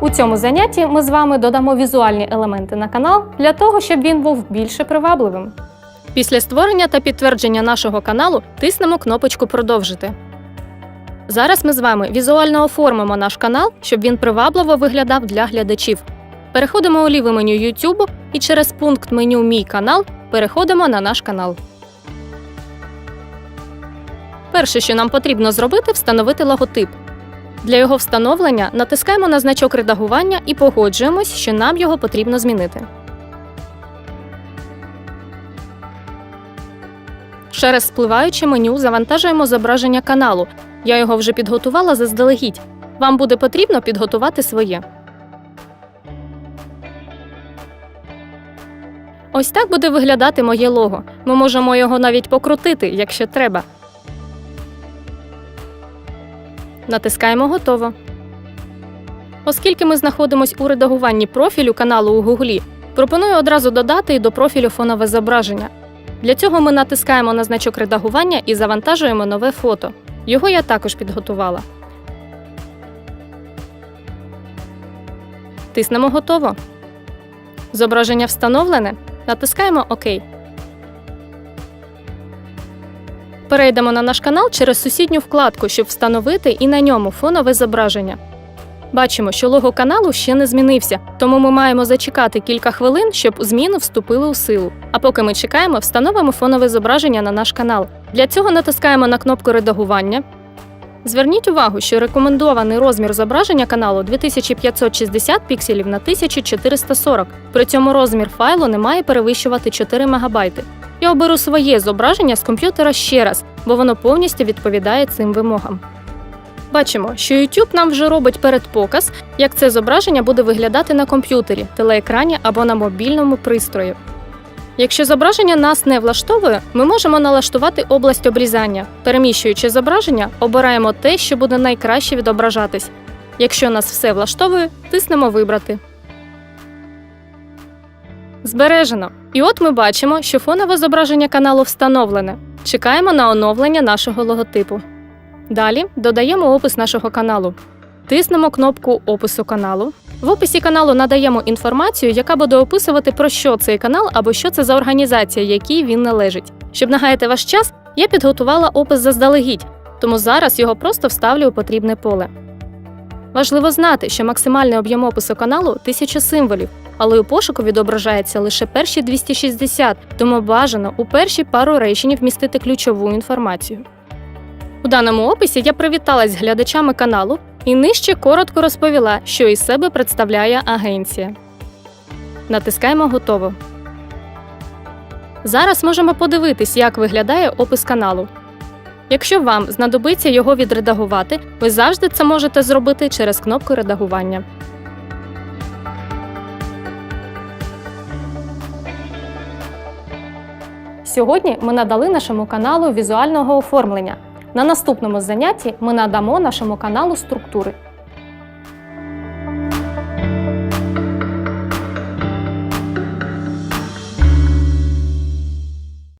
У цьому занятті ми з вами додамо візуальні елементи на канал для того, щоб він був більше привабливим. Після створення та підтвердження нашого каналу тиснемо кнопочку Продовжити. Зараз ми з вами візуально оформимо наш канал, щоб він привабливо виглядав для глядачів. Переходимо у ліве меню YouTube і через пункт меню Мій канал переходимо на наш канал. Перше, що нам потрібно зробити, встановити логотип. Для його встановлення натискаємо на значок редагування і погоджуємось, що нам його потрібно змінити. Через спливаюче меню завантажуємо зображення каналу. Я його вже підготувала заздалегідь. Вам буде потрібно підготувати своє. Ось так буде виглядати моє лого. Ми можемо його навіть покрутити, якщо треба. Натискаємо Готово. Оскільки ми знаходимось у редагуванні профілю каналу у Гуглі, пропоную одразу додати і до профілю фонове зображення. Для цього ми натискаємо на значок редагування і завантажуємо нове фото. Його я також підготувала. Тиснемо Готово. Зображення встановлене. Натискаємо ОК. Перейдемо на наш канал через сусідню вкладку, щоб встановити і на ньому фонове зображення. Бачимо, що лого каналу ще не змінився, тому ми маємо зачекати кілька хвилин, щоб зміни вступили у силу. А поки ми чекаємо, встановимо фонове зображення на наш канал. Для цього натискаємо на кнопку редагування. Зверніть увагу, що рекомендований розмір зображення каналу 2560 пікселів на 1440. При цьому розмір файлу не має перевищувати 4 МБ. Я оберу своє зображення з комп'ютера ще раз, бо воно повністю відповідає цим вимогам. Бачимо, що YouTube нам вже робить передпоказ, як це зображення буде виглядати на комп'ютері, телеекрані або на мобільному пристрої. Якщо зображення нас не влаштовує, ми можемо налаштувати область обрізання. Переміщуючи зображення, обираємо те, що буде найкраще відображатись. Якщо нас все влаштовує, тиснемо Вибрати. Збережено. І от ми бачимо, що фонове зображення каналу встановлене. Чекаємо на оновлення нашого логотипу. Далі додаємо опис нашого каналу. Тиснемо кнопку опису каналу. В описі каналу надаємо інформацію, яка буде описувати про що цей канал або що це за організація, якій він належить. Щоб нагаяти ваш час, я підготувала опис заздалегідь, тому зараз його просто вставлю у потрібне поле. Важливо знати, що максимальний об'єм опису каналу 1000 символів, але у пошуку відображається лише перші 260, тому бажано у перші пару речень вмістити ключову інформацію. У даному описі я привіталась з глядачами каналу і нижче коротко розповіла, що із себе представляє агенція. Натискаємо Готово. Зараз можемо подивитись, як виглядає опис каналу. Якщо вам знадобиться його відредагувати, ви завжди це можете зробити через кнопку редагування. Сьогодні ми надали нашому каналу візуального оформлення. На наступному занятті ми надамо нашому каналу структури.